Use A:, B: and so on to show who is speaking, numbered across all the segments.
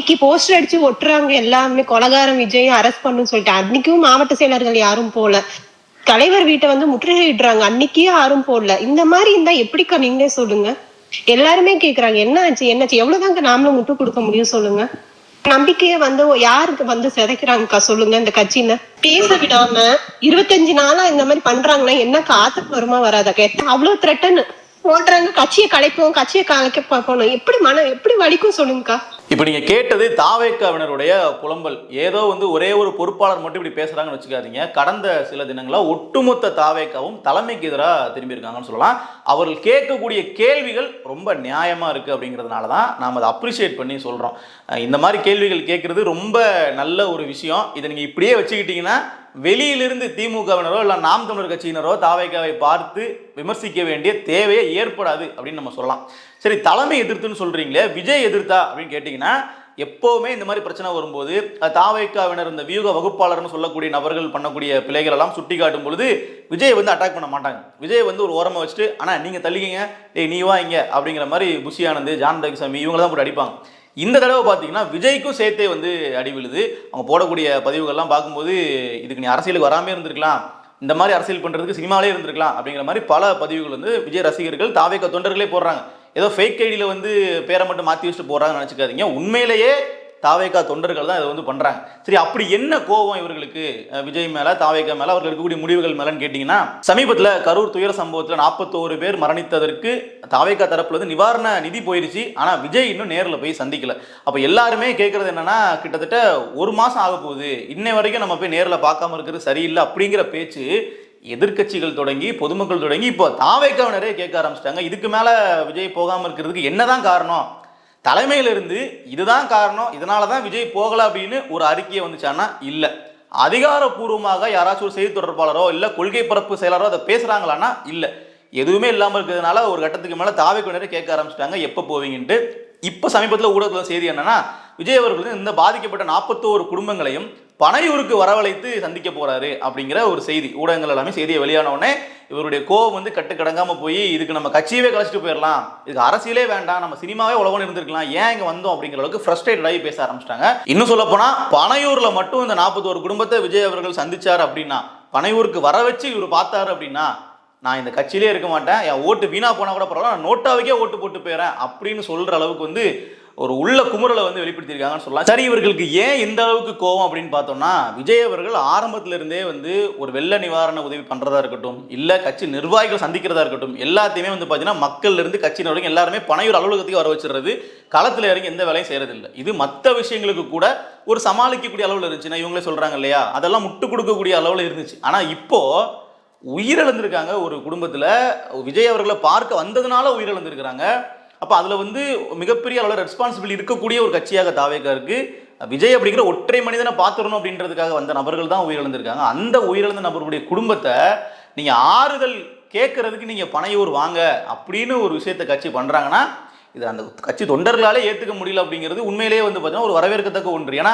A: அன்னைக்கு போஸ்டர் அடிச்சு ஒட்டுறாங்க எல்லாமே. கொலகாரம் விஜயும் அரெஸ்ட் பண்ணுன்னு சொல்லிட்டு. அன்னைக்கும் மாவட்ட செயலர்கள் யாரும் போல. தலைவர் வீட்டை வந்து முற்றுகையிடுறாங்க. அன்னைக்கே யாரும் போடல. இந்த மாதிரி இருந்தா எப்படிக்கா நீங்களே சொல்லுங்க. எல்லாருமே கேக்குறாங்க. என்ன ஆச்சு? என்னாச்சு எவ்வளவுதாங்க நாமளும் முட்டு கொடுக்க முடியும் சொல்லுங்க. நம்பிக்கைய வந்து யாருக்கு வந்து சிதைக்கிறாங்கக்கா சொல்லுங்க இந்த கட்சியில. பேச விடாம இருபத்தஞ்சு நாளா இந்த மாதிரி பண்றாங்கன்னா என்ன காத்துக்கு வருமா வராதா? அவ்வளவு த்ரெட்டன் போடுறாங்க கட்சியை கலைப்போம். கட்சியை கலைக்க பார்ப்போம் எப்படி மனம் எப்படி வலிக்கும் சொல்லுங்கக்கா?
B: இப்போ நீங்கள் கேட்டது தாவேக்காவினருடைய புலம்பல். ஏதோ வந்து ஒரே ஒரு பொறுப்பாளர் மட்டும் இப்படி பேசுகிறாங்கன்னு வச்சுக்காதீங்க. கடந்த சில தினங்களாக ஒட்டுமொத்த தாவேக்காவும் தலைமைக்கு எதிராக திரும்பியிருக்காங்கன்னு சொல்லலாம். அவர்கள் கேட்கக்கூடிய கேள்விகள் ரொம்ப நியாயமாக இருக்குது அப்படிங்கிறதுனால தான் நாம் அதை அப்ரிஷியேட் பண்ணி சொல்கிறோம் இந்த மாதிரி கேள்விகள் கேட்குறது ரொம்ப நல்ல ஒரு விஷயம். இதை நீங்கள் இப்படியே வச்சுக்கிட்டிங்கன்னா வெளியிலிருந்து திமுகவினரோ இல்லை நாம் தமிழர் கட்சியினரோ தாவேக்காவை பார்த்து விமர்சிக்க வேண்டிய தேவையே ஏற்படாது அப்படின்னு நம்ம சொல்லலாம். சரி தலைமை எதிர்த்துன்னு சொல்கிறீங்களே விஜய் எதிர்த்தா அப்படின்னு கேட்டிங்கன்னா எப்போவுமே இந்த மாதிரி பிரச்சனை வரும்போது தாவைக்காவினர் இந்த வியூக வகுப்பாளர்னு சொல்லக்கூடிய நபர்கள் பண்ணக்கூடிய பிள்ளைகள் எல்லாம் சுட்டி காட்டும் பொழுது விஜய் வந்து அட்டாக் பண்ண மாட்டாங்க. விஜய் வந்து ஒரு ஓரமாக வச்சுட்டு ஆனால் நீங்கள் தள்ளிக்கிங்க. டேய் நீ வா இங்கே அப்படிங்கிற மாதிரி புஷி ஆனந்த் ஜான் ரவிசாமி இவங்க தான் போட்டு அடிப்பாங்க. இந்த தடவை பார்த்தீங்கன்னா விஜய்க்கும் சேர்த்தே வந்து அடி விழுது. அவங்க போடக்கூடிய பதிவுகள்லாம் பார்க்கும்போது இதுக்கு நீ அரசியலுக்கு வராமே இருந்திருக்கலாம். இந்த மாதிரி அரசியல் பண்ணுறதுக்கு சினிமாலே இருந்திருக்கலாம் அப்படிங்கிற மாதிரி பல பதிவுகள் வந்து விஜய் ரசிகர்கள் தாவேக்க தொண்டர்களே போடுறாங்க. ஏதோ ஃபேக் ஐடியில் வந்து பேரை மட்டும் மாற்றி வச்சுட்டு போடுறாங்கன்னு நினச்சிக்காதீங்க. உண்மையிலேயே தாவேக்கா தொண்டர்கள் தான் இதை வந்து பண்ணுறாங்க சரி அப்படி என்ன கோபம் இவர்களுக்கு விஜய் மேலே தாவேக்கா மேலே? அவர்கள் இருக்கக்கூடிய முடிவுகள் மேலேன்னு கேட்டிங்கன்னா சமீபத்தில் கரூர் துயர சம்பவத்தில் நாற்பத்தோரு பேர் மரணித்ததற்கு தாவேக்கா தரப்புல இருந்து நிவாரண நிதி போயிருச்சு. ஆனால் விஜய் இன்னும் நேரில் போய் சந்திக்கல. அப்போ எல்லாருமே கேட்குறது என்னன்னா கிட்டத்தட்ட ஒரு மாதம் ஆக போகுது. இன்னை வரைக்கும் நம்ம போய் நேரில் பார்க்காம இருக்கிறது சரியில்லை அப்படிங்கிற பேச்சு எதிர்க்கட்சிகள் தொடங்கி பொதுமக்கள் தொடங்கி இப்போ தாவேக்காவினரே கேட்க ஆரம்பிச்சிட்டாங்க. இதுக்கு மேலே விஜய் போகாமல் இருக்கிறதுக்கு என்னதான் காரணம்? தலைமையிலிருந்து இதுதான் காரணம் இதனால தான் விஜய் போகலை அப்படின்னு ஒரு அறிக்கையை வந்துச்சான்னா இல்லை. அதிகாரப்பூர்வமாக யாராச்சும் ஒரு செய்தி தொடர்பாளரோ இல்லை கொள்கை பரப்பு செயலரோ அதை பேசுகிறாங்களான்னா இல்லை. எதுவுமே இல்லாமல் இருக்கிறதுனால ஒரு கட்டத்துக்கு மேலே தாவேக்குனரே கேட்க ஆரம்பிச்சிட்டாங்க எப்போ போவீங்கன்ட்டு. இப்போ சமீபத்தில் ஊடகத்தில் செய்தி என்னன்னா விஜய் அவர்கள் வந்து இந்த பாதிக்கப்பட்ட நாற்பத்தோரு குடும்பங்களையும் பனையூருக்கு வரவழைத்து சந்திக்க போறாரு அப்படிங்கிற ஒரு செய்தி. ஊடகங்கள் எல்லாமே செய்தியை வெளியான உடனே இவருடைய கோவம் வந்து கட்டுக்கடங்காம போய் இதுக்கு நம்ம கட்சியவே கழிச்சிட்டு போயிடலாம் இதுக்கு அரசியலே வேண்டாம். நம்ம சினிமாவே உலகம் இருந்திருக்கலாம். ஏன் இங்க வந்தோம் அப்படிங்கிற அளவுக்கு ஃப்ரஸ்ட்ரேட் ஆகி பேச ஆரம்பிச்சிட்டாங்க. இன்னும் சொல்ல போனா பனையூர்ல மட்டும் இந்த நாற்பத்தோரு குடும்பத்தை விஜய் அவர்கள் சந்திச்சார் அப்படின்னா பனையூருக்கு வர வச்சு இவர் பார்த்தாரு அப்படின்னா நான் இந்த கட்சியிலே இருக்க மாட்டேன். என் ஓட்டு வீணா போனா கூட பரவாயில்ல. நான் நோட்டாவுக்கே ஓட்டு போட்டு போயிடறேன் அப்படின்னு சொல்ற அளவுக்கு வந்து ஒரு உள்ள குமுறலை வந்து வெளிப்படுத்தியிருக்காங்கன்னு சொல்லலாம். சரி இவர்களுக்கு ஏன் இந்த அளவுக்கு கோவம் அப்படின்னு பார்த்தோம்னா விஜய் அவர்கள் ஆரம்பத்திலிருந்தே வந்து ஒரு வெள்ள நிவாரண உதவி பண்ணுறதா இருக்கட்டும் இல்லை கட்சி நிர்வாகிகள் சந்திக்கிறதா இருக்கட்டும் எல்லாத்தையுமே வந்து பார்த்தீங்கன்னா மக்கள்லேருந்து கட்சியினர் வரைக்கும் எல்லாருமே பனையூர் அலுவலகத்துக்கு வர வச்சிடுறது களத்தில் இறங்கி எந்த வேலையும் செய்யறதில்லை. இது மற்ற விஷயங்களுக்கு கூட ஒரு சமாளிக்கக்கூடிய அளவில் இருந்துச்சுன்னா இவங்களே சொல்கிறாங்க இல்லையா? அதெல்லாம் முட்டு கொடுக்கக்கூடிய அளவில் இருந்துச்சு. ஆனால் இப்போது உயிரிழந்திருக்காங்க ஒரு குடும்பத்தில் விஜய் அவர்களை பார்க்க வந்ததுனால உயிரிழந்திருக்கிறாங்க. அப்போ அதில் வந்து மிகப்பெரிய அளவில் ரெஸ்பான்சிபிலிட்டி இருக்கக்கூடிய ஒரு கட்சியாக தாவேக்கா இருக்குது விஜய் அப்படிங்கிற ஒற்றை மனிதனை பார்த்துடணும் அப்படின்றதுக்காக வந்த நபர்கள் தான் உயிரிழந்திருக்காங்க. அந்த உயிரிழந்த நபருடைய குடும்பத்தை நீங்கள் ஆறுதல் கேட்கறதுக்கு நீங்கள் பனையூர் வாங்க அப்படின்னு ஒரு விஷயத்தை கட்சி பண்ணுறாங்கன்னா இது அந்த கட்சி தொண்டர்களாலே ஏற்றுக்க முடியல அப்படிங்கிறது உண்மையிலேயே வந்து பார்த்தீங்கன்னா ஒரு வரவேற்கத்தக்க ஒன்று. ஏன்னா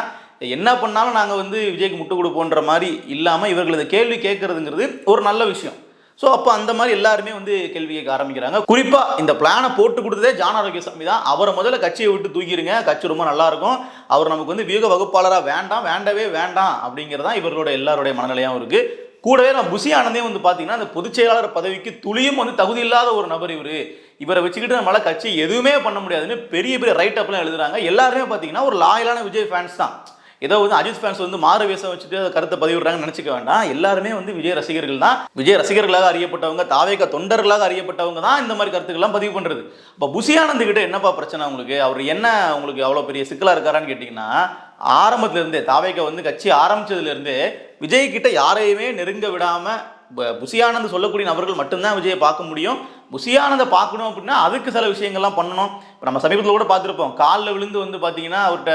B: என்ன பண்ணாலும் நாங்கள் வந்து விஜய்க்கு முட்டு கொடுப்போன்ற மாதிரி இல்லாமல் இவர்களது கேள்வி கேட்கறதுங்கிறது ஒரு நல்ல விஷயம். ஸோ அப்போ அந்த மாதிரி எல்லாருமே வந்து கேள்வி கேட்க ஆரம்பிக்கிறாங்க. குறிப்பாக இந்த பிளானை போட்டு கொடுத்ததே ஜான் ஆரோக்கியசாமி தான். அவரை முதல்ல கட்சியை விட்டு தூக்கிடுங்க கட்சி ரொம்ப நல்லாயிருக்கும் அவர் நமக்கு வந்து வியூக வகுப்பாளராக வேண்டாம் வேண்டவே வேண்டாம் அப்படிங்கிறதா இவர்களோட எல்லாருடைய மனநிலையாகவும் இருக்குது கூடவே நான் புசி ஆனந்தே வந்து பார்த்தீங்கன்னா அந்த பொதுச் செயலாளர் பதவிக்கு துளியும் வந்து தகுதி இல்லாத ஒரு நபர் இவர். இவரை வச்சுக்கிட்டு நம்மளால் கட்சி எதுவுமே பண்ண முடியாதுன்னு பெரிய பெரிய ரைட் அப்லாம் எழுதுறாங்க. எல்லாருமே பார்த்தீங்கன்னா ஒரு லாயலான விஜய் ஃபேன்ஸ் தான். ஏதோ வந்து அஜித் ஃபேன்ஸ் வந்து மாறு வேஷம் வச்சுட்டு கருத்தை பதிவிடுறாங்கன்னு நினச்சிக்க வேண்டாம். எல்லாருமே வந்து விஜய் ரசிகர்கள் தான். விஜய் ரசிகர்களாக அறியப்பட்டவங்க தாவேக தொண்டர்களாக அறியப்பட்டவங்க தான் இந்த மாதிரி கருத்துக்கள்லாம் பதிவு பண்ணுறது இப்போ புசியானந்த் கிட்ட என்னப்பா பிரச்சனை உங்களுக்கு? அவர் என்ன உங்களுக்கு அவ்வளோ பெரிய சிக்கலாக இருக்காரான்னு கேட்டிங்கன்னா ஆரம்பத்துலேருந்தே தாவேக வந்து கட்சி ஆரம்பித்ததுலேருந்தே விஜய் கிட்ட யாரையுமே நெருங்க விடாமல் ப- புசியானந்த் சொல்லக்கூடிய நபர்கள் மட்டும்தான் விஜயை பார்க்க முடியும். புசியானதை பார்க்கணும் அப்படின்னா அதுக்கு சில விஷயங்கள்லாம் பண்ணணும். இப்போ நம்ம சமீபத்தில் கூட பார்த்துருப்போம். காலில் விழுந்து வந்து பார்த்தீங்கன்னா அவர்கிட்ட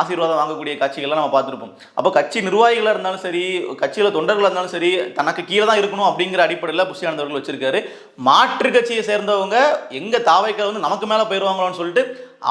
B: ஆசீர்வாதம் வாங்கக்கூடிய காட்சிகள்லாம் நம்ம பார்த்துருப்போம். அப்போ கட்சி நிர்வாகிகளாக இருந்தாலும் சரி கட்சியில் தொண்டர்களாக இருந்தாலும் சரி தனக்கு கீழே தான் இருக்கணும் அப்படிங்கிற அடிப்படையில் புஷியானந்தவர்கள் வச்சிருக்காரு. மாற்று கட்சியை சேர்ந்தவங்க எங்கள் தாவைக்க வந்து நமக்கு மேலே போயிடுவாங்களோன்னு சொல்லிட்டு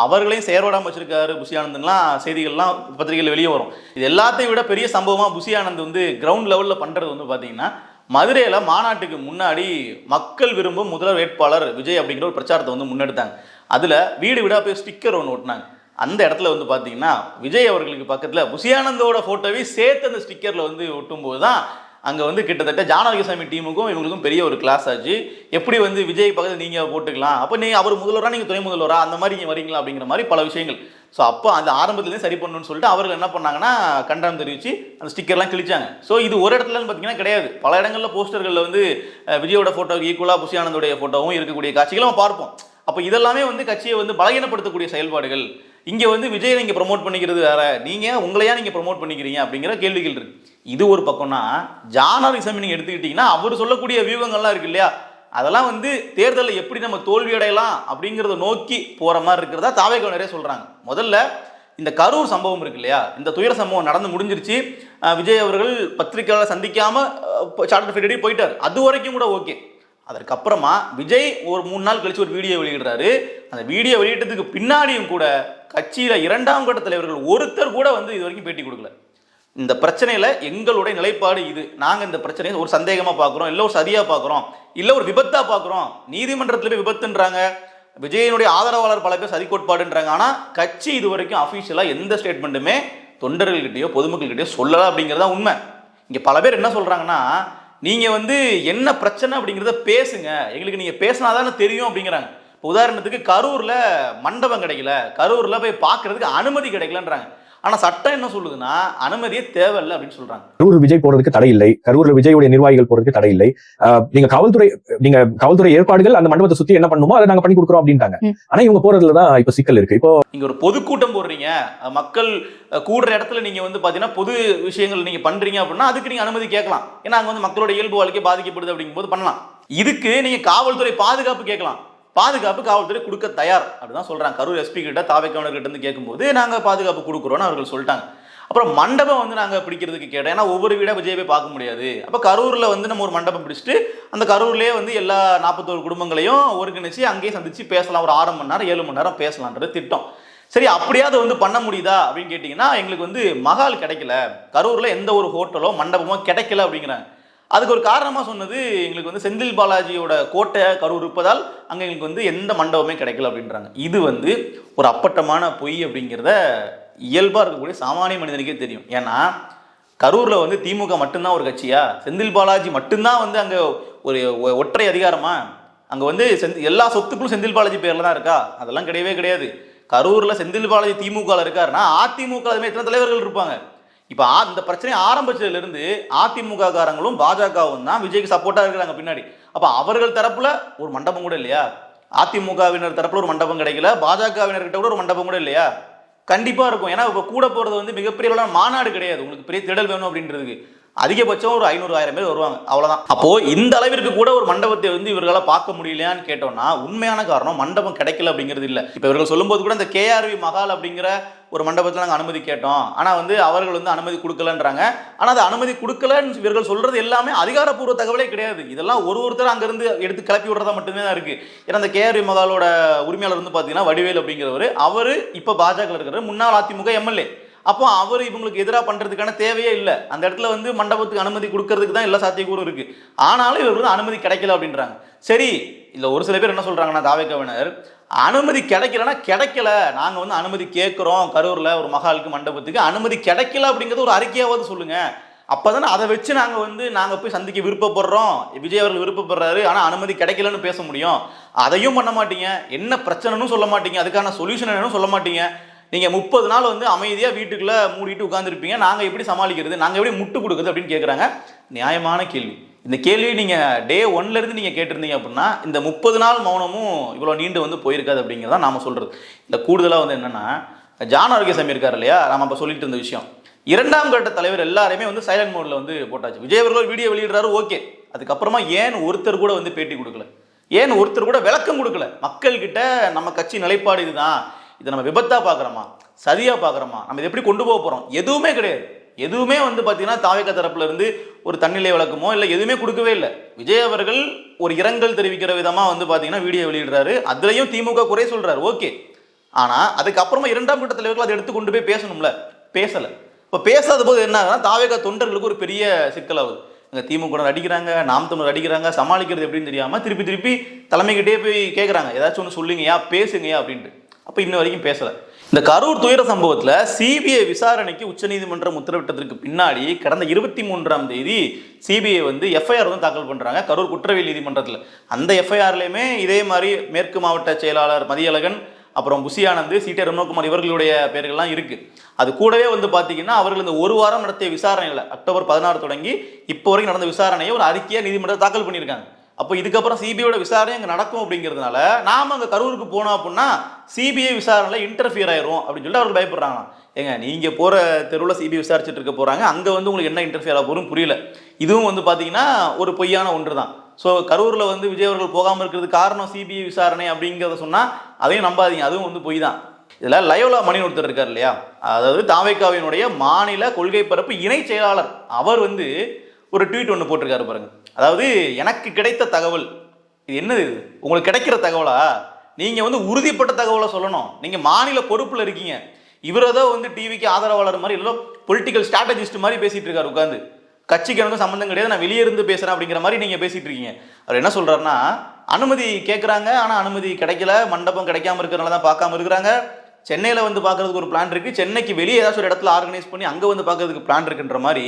B: அவர்களையும் செயற்படாமல் வச்சிருக்காரு புஷியானந்த்லாம் செய்திகள்லாம் பத்திரிகையில் வெளியே வரும். இது எல்லாத்தையும் விட பெரிய சம்பவமாக புஷியானந்த் வந்து கிரவுண்ட் லெவலில் பண்ணுறது வந்து பார்த்தீங்கன்னா மதுரையில் மாநாட்டுக்கு முன்னாடி மக்கள் விரும்பும் முதல்வர் வேட்பாளர் விஜய் அப்படிங்கிற ஒரு பிரச்சாரத்தை வந்து முன்னெடுத்தாங்க. அதில் வீடு வீடாக போய் ஸ்டிக்கர் ஒன்று ஓட்டினாங்க அந்த இடத்துல வந்து பார்த்தீங்கன்னா விஜய் அவர்களுக்கு பக்கத்தில் புசியானந்தோட ஃபோட்டோவை சேர்த்து அந்த ஸ்டிக்கரில் வந்து ஒட்டும்போது தான் அங்கே வந்து கிட்டத்தட்ட ஜானகிசாமி டீமுக்கும் இவங்களுக்கும் பெரிய ஒரு கிளாஸ் ஆச்சு. எப்படி வந்து விஜய் பக்கத்தில் நீங்கள் போட்டுக்கலாம்? அப்போ நீங்கள் அவர் முதல்வராக நீங்கள் துணை முதல்வரா? அந்த மாதிரி நீங்கள் வரீங்களா அப்படிங்கிற மாதிரி பல விஷயங்கள். ஸோ அப்போ அந்த ஆரம்பத்துலேருந்து சரி பண்ணணும்னு சொல்லிட்டு அவர்கள் என்ன பண்ணாங்கன்னா கண்டனம் தெரிவித்து அந்த ஸ்டிக்கர்லாம் கிழிச்சாங்க. ஸோ இது ஒரு இடத்துலன்னு பார்த்தீங்கன்னா கிடையாது. பல இடங்களில் போஸ்டர்களில் வந்து விஜயோட ஃபோட்டோவுக்கு ஈக்குவலாக புசியானந்தோடைய ஃபோட்டோவும் இருக்கக்கூடிய காட்சிகளும் பார்ப்போம். அப்போ இதெல்லாமே வந்து கட்சியை வந்து பலகீனப்படுத்தக்கூடிய செயல்பாடுகள். இங்கே வந்து விஜய் நீங்கள் ப்ரொமோட் பண்ணிக்கிறது வேற. நீங்கள் உங்களையா நீங்கள் ப்ரொமோட் பண்ணிக்கிறீங்க அப்படிங்கிற கேள்விகள் இருக்கு. இது ஒரு பக்கம்னா ஜானரிசம் நீங்கள் எடுத்துக்கிட்டிங்கன்னா அவர் சொல்லக்கூடிய வியூகங்கள்லாம் இருக்கு இல்லையா? அதெல்லாம் வந்து தேர்தலில் எப்படி நம்ம தோல்வி அடையலாம் அப்படிங்கிறத நோக்கி போகிற மாதிரி இருக்கிறதா தாவேக நிறைய சொல்கிறாங்க முதல்ல இந்த கரூர் சம்பவம் இருக்கு இல்லையா? இந்த துயர சம்பவம் நடந்து முடிஞ்சிருச்சு. விஜய் அவர்கள் பத்திரிகையாளர் சந்திக்காமல் சார்ட்டர் ஃபெடரி போயிட்டார். அது வரைக்கும் கூட ஓகே அதற்கப்புறமா விஜய் ஒரு மூணு நாள் கழிச்சு ஒரு வீடியோ வெளியிடுறாரு. அந்த வீடியோ வெளியிட்டதுக்கு பின்னாடியும் கூட கட்சியில் இரண்டாம் கட்ட தலைவர்கள் ஒருத்தர் கூட வந்து இது வரைக்கும் பேட்டி கொடுக்கல. இந்த பிரச்சனையில் எங்களுடைய நிலைப்பாடு இது. நாங்கள் இந்த பிரச்சனையை ஒரு சந்தேகமாக பார்க்குறோம் இல்லை ஒரு சரியாக பார்க்குறோம் இல்லை ஒரு விபத்தாக பார்க்குறோம் நீதிமன்றத்தில் போய் விபத்துன்றாங்க. விஜயனுடைய ஆதரவாளர் பல பேர் சதி கோட்பாடுன்றாங்க. ஆனால் கட்சி இது வரைக்கும் அஃபீஷியலாக எந்த ஸ்டேட்மெண்ட்டுமே தொண்டர்கள்கிட்டயோ பொதுமக்கள்கிட்டயோ சொல்லல அப்படிங்கிறதா உண்மை. இங்கே பல பேர் என்ன சொல்கிறாங்கன்னா நீங்கள் வந்து என்ன பிரச்சனை அப்படிங்கிறத பேசுங்க. எங்களுக்கு நீங்கள் பேசினாதானே தெரியும் அப்படிங்கிறாங்க. இப்போ உதாரணத்துக்கு கரூர்ல மண்டபம் கிடைக்கல. கரூர்ல போய் பார்க்கிறதுக்கு அனுமதி கிடைக்கலன்றாங்க. ஆனா சட்டம் என்ன சொல்லுதுன்னா அனுமதியே தேவையில்லை அப்படின்னு சொல்றாங்க.
C: கரூர் விஜய் போறதுக்கு தடை இல்லை. கரூர்ல விஜயுடைய நிர்வாகிகள் போறதுக்கு தடை இல்லை. நீங்க காவல்துறை நீங்க காவல்துறை ஏற்பாடுகள் அந்த மண்டபத்தை சுத்தி என்ன பண்ணுமோ அதை நாங்க பண்ணி கொடுக்குறோம் அப்படின்ட்டாங்க. ஆனா இவங்க போறதுல தான் இப்ப சிக்கல் இருக்கு. இப்போ
B: நீங்க ஒரு பொதுக்கூட்டம் போடுறீங்க. மக்கள் கூடுற இடத்துல நீங்க வந்து பாத்தீங்கன்னா பொது விஷயங்கள் நீங்க பண்றீங்க அப்படின்னா அதுக்கு நீங்க அனுமதி கேட்கலாம். ஏன்னா அங்க வந்து மக்களோட இயல்பு வாழ்க்கை பாதிக்கப்படுது அப்படிங்கும்போது பண்ணலாம். இதுக்கு நீங்க காவல்துறை பாதுகாப்பு கேட்கலாம். பாதுகாப்பு காவல்துறை கொடுக்க தயார். அப்படிதான் சொல்றாங்க. கரூர் எஸ்பி கிட்ட தாவை இருந்து கேட்கும்போது நாங்க பாதுகாப்பு கொடுக்குறோம்னு அவர்கள் சொல்லிட்டாங்க. அப்புறம் மண்டபம் வந்து நாங்கள் பிடிக்கிறதுக்கு கேட்டோம். ஏன்னா ஒவ்வொரு வீடாக விஜய் போய் பார்க்க முடியாது. அப்போ கரூரில் வந்து நம்ம ஒரு மண்டபம் பிடிச்சிட்டு அந்த கரூர்லேயே வந்து எல்லா நாற்பத்தோரு குடும்பங்களையும் ஒருங்கிணைச்சு அங்கேயே சந்திச்சு பேசலாம். ஒரு ஆறு மணி நேரம் ஏழு மணி நேரம் பேசலான்றது திட்டம். சரி அப்படியாவது வந்து பண்ண முடியுதா? அப்படின்னு கேட்டிங்கன்னா எங்களுக்கு வந்து மகால் கிடைக்கல. கரூரில் எந்த ஒரு ஹோட்டலோ மண்டபமோ கிடைக்கல அப்படிங்கிறாங்க. அதுக்கு ஒரு காரணமாக சொன்னது எங்களுக்கு வந்து செந்தில் பாலாஜியோட கோட்டை கரூர் இருப்பதால் அங்கே எங்களுக்கு வந்து எந்த மண்டபமே கிடைக்கல அப்படின்றாங்க. இது வந்து ஒரு அப்பட்டமான பொய் அப்படிங்கிறத இயல்பாக இருக்கக்கூடிய சாமானிய மனிதனுக்கே தெரியும். ஏன்னா கரூரில் வந்து திமுக மட்டும்தான் ஒரு கட்சியா? செந்தில் பாலாஜி மட்டும்தான் வந்து அங்கே ஒரு ஒ- ஒற்றை அதிகாரமா? அங்கே வந்து செந்தி எல்லா சொத்துக்களும் செந்தில் பாலாஜி பேரில் தான் இருக்கா? அதெல்லாம் கிடையவே கிடையாது. கரூரில் செந்தில் பாலாஜி திமுகவில் இருக்காருன்னா அதிமுக அதுமாதிரி எத்தனை தலைவர்கள் இருப்பாங்க? இப்போ இந்த பிரச்சனை ஆரம்பிச்சதுலேருந்து அதிமுக காரங்களும் பாஜகவும் தான் விஜய்க்கு சப்போர்ட்டாக இருக்கிறாங்க பின்னாடி. அப்போ அவர்கள் தரப்பில் ஒரு மண்டபம் கூட இல்லையா? அதிமுகவினர் தரப்பில் ஒரு மண்டபம் கிடைக்கல பாஜகவினர்கிட்ட கூட ஒரு மண்டபம் கூட இல்லையா? கண்டிப்பாக இருக்கும். ஏன்னா இப்போ கூட போகிறது வந்து மிகப்பெரிய அளவுல மாநாடு கிடையாது. உங்களுக்கு பெரிய திடல் வேணும் அப்படின்றதுக்கு. அதிகபட்சம் ஒரு ஐநூறு ஆயிரம் பேர் வருவாங்க. அவ்வளோதான் அப்போ இந்த அளவிற்கு கூட ஒரு மண்டபத்தை வந்து இவர்களால் பார்க்க முடியலையான்னு கேட்டோம்னா உண்மையான காரணம் மண்டபம் கிடைக்கல அப்படிங்கிறது இல்லை. இப்போ இவர்கள் சொல்லும்போது கூட இந்த கேஆர்வி மகால் அப்படிங்கிற ஒரு மண்டபத்தில் நாங்கள் அனுமதி கேட்டோம். ஆனால் வந்து அவர்கள் வந்து அனுமதி கொடுக்கலன்றாங்க. ஆனால் அது அனுமதி கொடுக்கலன்னு இவர்கள் சொல்கிறது எல்லாமே அதிகாரப்பூர்வ தகவலே கிடையாது. இதெல்லாம் ஒரு ஒருத்தர் அங்கேருந்து எடுத்து கிளப்பி விடுறதா மட்டுமே தான் இருக்குது ஏன்னா அந்த கேஆர்வி மகாலோட உரிமையாளர் வந்து பார்த்தீங்கன்னா வடிவேல் அப்படிங்கிறவர். அவர் இப்போ பாஜக இருக்கிற முன்னாள் அதிமுக எம்எல்ஏ. அப்போ அவர் இவங்களுக்கு எதிராக பண்ணுறதுக்கான தேவையே இல்லை. அந்த இடத்துல வந்து மண்டபத்துக்கு அனுமதி கொடுக்கறதுக்கு தான் எல்லா சாத்தியக்கூறும் இருக்குது ஆனாலும் இவர் வந்து அனுமதி கிடைக்கல அப்படின்றாங்க. சரி இல்லை ஒரு சில பேர் என்ன சொல்றாங்கன்னா தாவேக்கவினர் அனுமதி கிடைக்கலன்னா கிடைக்கல. நாங்கள் வந்து அனுமதி கேட்குறோம். கரூரில் ஒரு மகாலுக்கு மண்டபத்துக்கு அனுமதி கிடைக்கல அப்படிங்கிறது ஒரு அறிக்கையாவது அப்போ தானே அதை வச்சு நாங்கள் வந்து நாங்கள் போய் சந்திக்க விருப்பப்படுறோம். விஜய் அவர்கள் விருப்பப்படுறாரு. ஆனால் அனுமதி கிடைக்கலன்னு பேச முடியும். அதையும் பண்ண மாட்டீங்க. என்ன பிரச்சனைன்னு சொல்ல மாட்டீங்க. அதுக்கான சொல்யூஷன் என்னன்னு சொல்ல மாட்டீங்க. நீங்கள் முப்பது நாள் வந்து அமைதியாக வீட்டுக்குள்ளே மூடிட்டு உட்காந்துருப்பீங்க நாங்கள் எப்படி சமாளிக்கிறது? நாங்கள் எப்படி முட்டு கொடுக்குறது அப்படின்னு கேட்குறாங்க நியாயமான கேள்வி. இந்த கேள்வி நீங்கள் டே ஒன்லேருந்து நீங்கள் கேட்டிருந்தீங்க அப்படின்னா இந்த முப்பது நாள் மௌனமும் இவ்வளோ நீண்டு வந்து போயிருக்காது அப்படிங்கிறத நாம் சொல்கிறது இந்த கூடுதலாக வந்து என்னென்னா ஜான் ஆரோக்கியசாமி இருக்கார் இல்லையா? நம்ம அப்போ சொல்லிட்டு இருந்த விஷயம். இரண்டாம் கட்ட தலைவர் எல்லாருமே வந்து சைலண்ட் மோடில் வந்து போட்டாச்சு. விஜய் அவர்கள் வீடியோ வெளியிடுறாரு ஓகே. அதுக்கப்புறமா ஏன் ஒருத்தர் கூட வந்து பேட்டி கொடுக்கல? ஏன் ஒருத்தர் கூட விளக்கம் கொடுக்கல? மக்கள்கிட்ட நம்ம கட்சி நிலைப்பாடு இதுதான். இதை நம்ம விபத்தாக பார்க்குறோமா? சரியாக பார்க்குறோமா? நம்ம இதை எப்படி கொண்டு போக போகிறோம் எதுவுமே கிடையாது. எதுவுமே வந்து பார்த்தீங்கன்னா தாவேக்க தரப்புலேருந்து ஒரு தன்னிலை விளக்கமோ இல்லை எதுவுமே கொடுக்கவே இல்லை. விஜய் அவர்கள் ஒரு இரங்கல் தெரிவிக்கிற விதமாக வந்து பார்த்தீங்கன்னா வீடியோ வெளியிடுறாரு. அதுலேயும் திமுக குறை சொல்கிறார் ஓகே. ஆனால் அதுக்கப்புறமா இரண்டாம் கட்ட தலைவர்கள் அதை எடுத்து கொண்டு போய் பேசணும்ல. பேசலை. இப்போ பேசாத போது என்ன ஆகுதுன்னா தாவேக தொண்டர்களுக்கு ஒரு பெரிய சிக்கலாகுது இங்கே திமுக அடிக்கிறாங்க நாம் தமிழர் அடிக்கிறாங்க சமாளிக்கிறது எப்படின்னு தெரியாமல் திருப்பி திருப்பி தலைமைக்கிட்டே போய் கேட்குறாங்க ஏதாச்சும் ஒன்று சொல்லுங்கயா பேசுங்கயா அப்படின்ட்டு. அப்போ இன்ன வரைக்கும் பேசலை. இந்த கரூர் துயர சம்பவத்தில் சிபிஐ விசாரணைக்கு உச்சநீதிமன்றம் உத்தரவிட்டதற்கு பின்னாடி கடந்த இருபத்தி மூன்றாம் தேதி சிபிஐ வந்து எஃப்ஐஆர் வந்து தாக்கல் பண்ணுறாங்க கரூர் குற்றவியல் நீதிமன்றத்தில். அந்த எஃப்ஐஆர்லேயுமே இதே மாதிரி மேற்கு மாவட்ட செயலாளர் மதியழகன் அப்புறம் புசியானந்து ஆனந்த் ரமணகுமார் இவர்களுடைய பெயர்கள்லாம் இருக்குது அது கூடவே வந்து பார்த்தீங்கன்னா அவர்கள் இந்த ஒரு வாரம் நடத்திய விசாரணையில் அக்டோபர் பதினாறு தொடங்கி இப்போ வரைக்கும் நடந்த விசாரணையை ஒரு அறிக்கையை நீதிமன்றத்தில் தாக்கல் பண்ணியிருக்காங்க. அப்போ இதுக்கப்புறம் சிபிஐயோட விசாரணை அங்கே நடக்கும் அப்படிங்கிறதுனால நாம் அங்கே கரூருக்கு போனோம் அப்படின்னா சிபிஐ விசாரணையில் இன்டர்ஃபியர் ஆயிரும் அப்படின்னு சொல்லிட்டு அவர்கள் பயப்படுறாங்க ஏங்க நீங்கள் போகிற தெருவில் சிபிஐ விசாரிச்சுட்டு இருக்க போகிறாங்க அங்கே வந்து உங்களுக்கு என்ன இன்டர்ஃபியர் ஆக போகிறோம் புரியல. இதுவும் வந்து பார்த்தீங்கன்னா ஒரு பொய்யான ஒன்று தான் ஸோ கரூரில் வந்து விஜய் அவர்கள் போகாமல் இருக்கிறதுக்கு காரணம் சிபிஐ விசாரணை அப்படிங்கிறத சொன்னால் அதையும் நம்பாதீங்க. அதுவும் வந்து பொய் தான் இதில் லயோலா மணி ஒருத்தர் இருக்கார் இல்லையா? அதாவது தாவேக்காவினுடைய மாநில கொள்கை பரப்பு இணை செயலாளர். அவர் வந்து ஒரு ட்வீட் ஒன்று போட்டிருக்காரு பாருங்க. அதாவது எனக்கு கிடைத்த தகவல் இது என்னது இது? உங்களுக்கு கிடைக்கிற தகவலா? நீங்கள் வந்து உறுதிப்பட்ட தகவலை சொல்லணும். நீங்கள் மாநில பொறுப்பில் இருக்கீங்க. இவர் ஏதோ வந்து டிவிக்கு ஆதரவாளர் மாதிரி இல்லை பொலிட்டிக்கல் ஸ்ட்ராட்டஜிஸ்ட் மாதிரி பேசிட்டு இருக்காரு உட்காந்து கட்சிக்கு எனக்கும் சம்மந்தம் கிடையாது நான் வெளியே இருந்து பேசுகிறேன் அப்படிங்கிற மாதிரி நீங்கள் பேசிட்டு இருக்கீங்க. அவர் என்ன சொல்கிறாருன்னா அனுமதி கேட்குறாங்க ஆனால் அனுமதி கிடைக்கல. மண்டபம் கிடைக்காம இருக்கிறனால தான் பார்க்காம இருக்கிறாங்க. சென்னையில் வந்து பார்க்கறதுக்கு ஒரு பிளான் இருக்குது சென்னைக்கு வெளியே ஏதாச்சும் ஒரு இடத்துல ஆர்கனைஸ் பண்ணி அங்கே வந்து பார்க்கறதுக்கு பிளான் இருக்குன்ற மாதிரி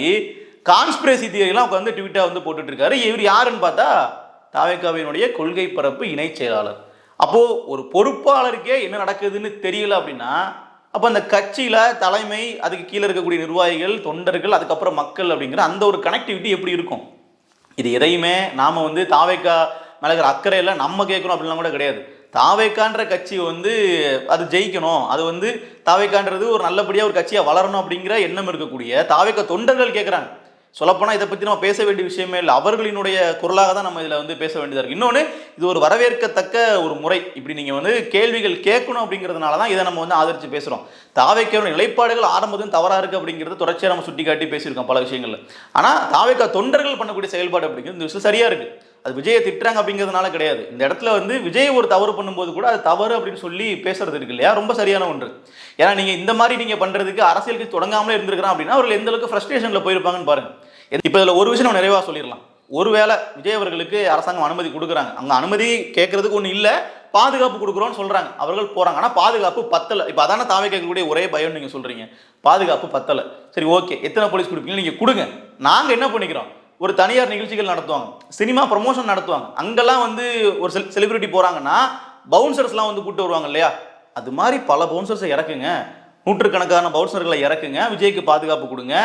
B: கான்ஸ்பிரசி தியரிலாம் உட்காந்து ட்விட்டா வந்து போட்டுட்ருக்காரு. இவர் யாருன்னு பார்த்தா தாவேக்காவினுடைய கொள்கை பரப்பு இணை செயலாளர். அப்போது ஒரு பொறுப்பாளருக்கே என்ன நடக்குதுன்னு தெரியல அப்படின்னா அப்போ அந்த கட்சியில் தலைமை அதுக்கு கீழே இருக்கக்கூடிய நிர்வாகிகள் தொண்டர்கள் அதுக்கப்புறம் மக்கள் அப்படிங்கிற அந்த ஒரு கனெக்டிவிட்டி எப்படி இருக்கும்? இது எதையுமே நாம் வந்து தாவேக்கா மேலே அக்கறையில் நம்ம கேட்கணும் அப்படிலாம் கூட கிடையாது. தாவேக்கான்ற கட்சி வந்து அது ஜெயிக்கணும். அது வந்து தாவேக்கான்றது ஒரு நல்லபடியாக ஒரு கட்சியாக வளரணும் அப்படிங்கிற எண்ணம் இருக்கக்கூடிய தாவேக்கா தொண்டர்கள் கேட்குறாங்க சொல்லப்போனால் இதை பற்றி நம்ம பேச வேண்டிய விஷயமே இல்லை. அவர்களினுடைய குரலாக தான் நம்ம இதில் வந்து பேச வேண்டியதாக இருக்குது இன்னொன்று இது ஒரு வரவேற்கத்தக்க ஒரு முறை. இப்படி நீங்கள் வந்து கேள்விகள் கேட்கணும் அப்படிங்கிறதுனால தான் இதை நம்ம வந்து ஆதரித்து பேசுகிறோம் தாவைக்கான நிலைப்பாடுகள் ஆரம்பத்தும் தவறாக இருக்குது அப்படிங்கிறது தொடர்ச்சியாக நம்ம சுட்டி காட்டி பேசியிருக்கோம் பல விஷயங்களில். ஆனால் தாவைக்கா தொண்டர்கள் பண்ணக்கூடிய செயல்பாடு அப்படிங்கிறது இந்த விஷயம் சரியாக இருக்குது அது விஜயை திட்டுறாங்க அப்படிங்கிறதுனால கிடையாது. இந்த இடத்துல வந்து விஜய் ஒரு தவறு பண்ணும்போது கூட அது தவறு அப்படின்னு சொல்லி பேசுறது இருக்கு இல்லையா? ரொம்ப சரியான ஒன்று. ஏன்னா நீங்க இந்த மாதிரி நீங்க பண்றதுக்கு அரசியல் கட்சி தொடங்காமலே இருந்திருக்கிறான் அப்படின்னா அவர்கள் எந்த அளவுக்கு ஃப்ரஸ்ட்ரேஷன்ல போயிருப்பாங்கன்னு பாருங்க. இப்போ இதில் ஒரு விஷயம் நம்ம நிறைவா சொல்லிடலாம். ஒருவேளை விஜய் அவர்களுக்கு அரசாங்கம் அனுமதி கொடுக்குறாங்க. அங்கே அனுமதி கேட்கறதுக்கு ஒன்று இல்லை பாதுகாப்பு கொடுக்குறோன்னு சொல்கிறாங்க அவர்கள் போகிறாங்க ஆனால் பாதுகாப்பு பத்தல. இப்போ அதான தாவே கேட்கக்கூடிய ஒரே பயம்னு நீங்கள் சொல்கிறீங்க பாதுகாப்பு பத்தலை. சரி ஓகே. எத்தனை போலீஸ் கொடுப்பீங்க நீங்கள் கொடுங்க. நாங்கள் என்ன பண்ணிக்கிறோம்? ஒரு தனியார் நிகழ்ச்சிகள் நடத்துவாங்க. சினிமா ப்ரமோஷன் நடத்துவாங்க. அங்கெல்லாம் வந்து ஒரு செல் செலிபிரிட்டி போகிறாங்கன்னா பவுன்சர்ஸ்லாம் வந்து கூப்பிட்டு வருவாங்க இல்லையா? அது மாதிரி பல பவுன்சர்ஸை இறக்குங்க. நூற்றுக்கணக்கான பவுன்சர்களை இறக்குங்க. விஜய்க்கு பாதுகாப்பு கொடுங்க.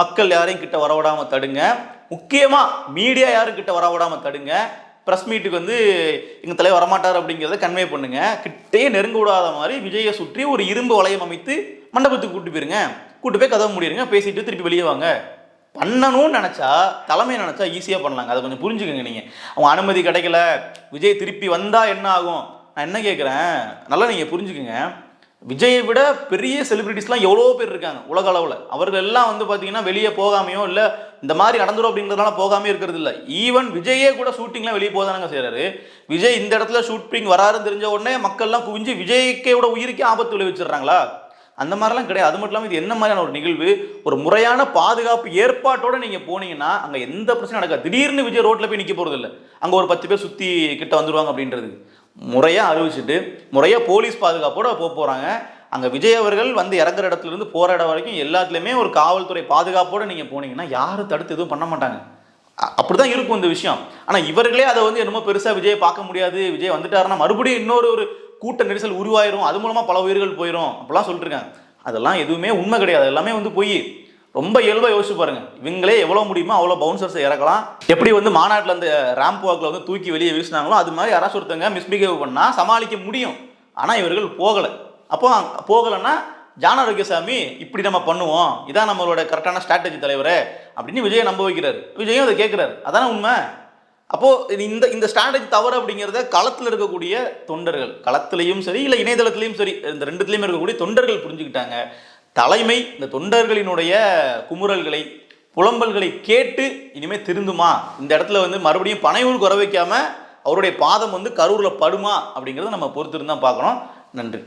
B: மக்கள் யாரையும் கிட்ட வரவிடாமல் தடுங்க. முக்கியமாக மீடியா யாரும் கிட்ட வரவிடாமல் தடுங்க. ப்ரெஸ் மீட்டுக்கு வந்து எங்கள் தலைவர் வரமாட்டார் அப்படிங்கிறத கன்வே பண்ணுங்க. கிட்டே நெருங்க விடாத மாதிரி விஜயை சுற்றி ஒரு இரும்பு வளையம் அமைத்து மண்டபத்துக்கு கூட்டு போயிருங்க. கூட்டு போய் கதவை முடியிருங்க பேசிட்டு திருப்பி வெளியே வாங்க. பண்ணணும்னு நினச்சா தலைமை நினச்சா ஈஸியாக பண்ணலாங்க. அதை கொஞ்சம் புரிஞ்சுக்கோங்க நீங்கள் அவங்க அனுமதி கிடைக்கல விஜய் திருப்பி வந்தால் என்ன ஆகும்? நான் என்ன கேட்குறேன் நல்லா நீங்கள் புரிஞ்சுக்கோங்க. விஜயை விட பெரிய செலிபிரிட்டிஸ்லாம் எவ்வளோ பேர் இருக்காங்க உலக அளவில். அவர்கள் எல்லாம் வந்து பார்த்தீங்கன்னா வெளியே போகாமையோ இல்லை இந்த மாதிரி நடந்துரும் அப்படிங்கிறதுனால போகாமே இருக்கிறது இல்லை. ஈவன் விஜயே கூட ஷூட்டிங்லாம் வெளியே போதானங்க செய்கிறாரு விஜய் இந்த இடத்துல ஷூட்டிங் வராருன்னு தெரிஞ்ச உடனே மக்கள்லாம் குவிஞ்சு விஜய்க்கோட உயிருக்கே ஆபத்து விளைவிச்சிடுறாங்களா? அந்த மாதிரிலாம் கிடையாது. அது மட்டும் இல்லாமல் இது என்ன மாதிரியான ஒரு நிகழ்வு? ஒரு முறையான பாதுகாப்பு ஏற்பாட்டோடு நீங்கள் போனீங்கன்னா அங்கே எந்த பிரச்சனையும் நடக்காது. திடீர்னு விஜய் ரோட்டில் போய் நிற்க போகிறது இல்லை அங்கே ஒரு பத்து பேர் சுற்றி கிட்ட வந்துடுவாங்க அப்படின்றது. முறையாக அறிவிச்சிட்டு முறையாக போலீஸ் பாதுகாப்போட போக போகிறாங்க அங்கே விஜய் அவர்கள் வந்து இறங்குற இடத்துல இருந்து போகிற இடம் வரைக்கும் எல்லாத்துலேயுமே ஒரு காவல்துறை பாதுகாப்போட நீங்கள் போனீங்கன்னா யாரும் தடுத்து எதுவும் பண்ண மாட்டாங்க. அப்படி தான் இருக்கும் இந்த விஷயம். ஆனால் இவர்களே அதை வந்து என்னமோ பெருசாக விஜய் பார்க்க முடியாது. விஜய் வந்துட்டாருன்னா மறுபடியும் இன்னொரு ஒரு கூட்ட நெரிசல் உருவாயிரும். அது மூலமாக பல உயிர்கள் போயிடும் அப்படிலாம் சொல்லிட்டுருக்காங்க. அதெல்லாம் எதுவுமே உண்மை கிடையாது. எல்லாமே வந்து போய். ரொம்ப இயல்பாக யோசிச்சு பாருங்க. இவங்களே எவ்வளோ முடியுமோ அவ்வளோ பவுன்சர்ஸை இறக்கலாம். எப்படி வந்து மாநாட்டில் அந்த ரேம்ப் வாக்கில் வந்து தூக்கி வெளியே வீசினாங்களோ அது மாதிரி யாராச்சும் ஒருத்தங்க மிஸ்பிஹேவ் பண்ணால் சமாளிக்க முடியும். ஆனால் இவர்கள் போகலை. அப்போ போகலைன்னா ஜான ஆரோக்கியசாமி இப்படி நம்ம பண்ணுவோம். இதான் நம்மளோட கரெக்டான ஸ்ட்ராட்டஜி தலைவர். அப்படின்னு விஜயை நம்ப வைக்கிறார். விஜயும் அதை கேட்குறாரு அதானே உண்மை? அப்போது இந்த இந்த ஸ்ட்ராட்டஜி தவறு அப்படிங்கிறத களத்தில் இருக்கக்கூடிய தொண்டர்கள் களத்திலையும் சரி இல்லை இணையதளத்திலையும் சரி இந்த ரெண்டுத்துலையும் இருக்கக்கூடிய தொண்டர்கள் புரிஞ்சுக்கிட்டாங்க. தலைமை இந்த தொண்டர்களினுடைய குமுறல்களை புலம்பல்களை கேட்டு இனிமேல் திருந்துமா? இந்த இடத்துல வந்து மறுபடியும் பனையூருக்கு குறை வைக்காமல் அவருடைய பாதம் வந்து கரூரில் படுமா அப்படிங்கிறத நம்ம பொறுத்திருந்தான் பார்க்கணும். நன்றி.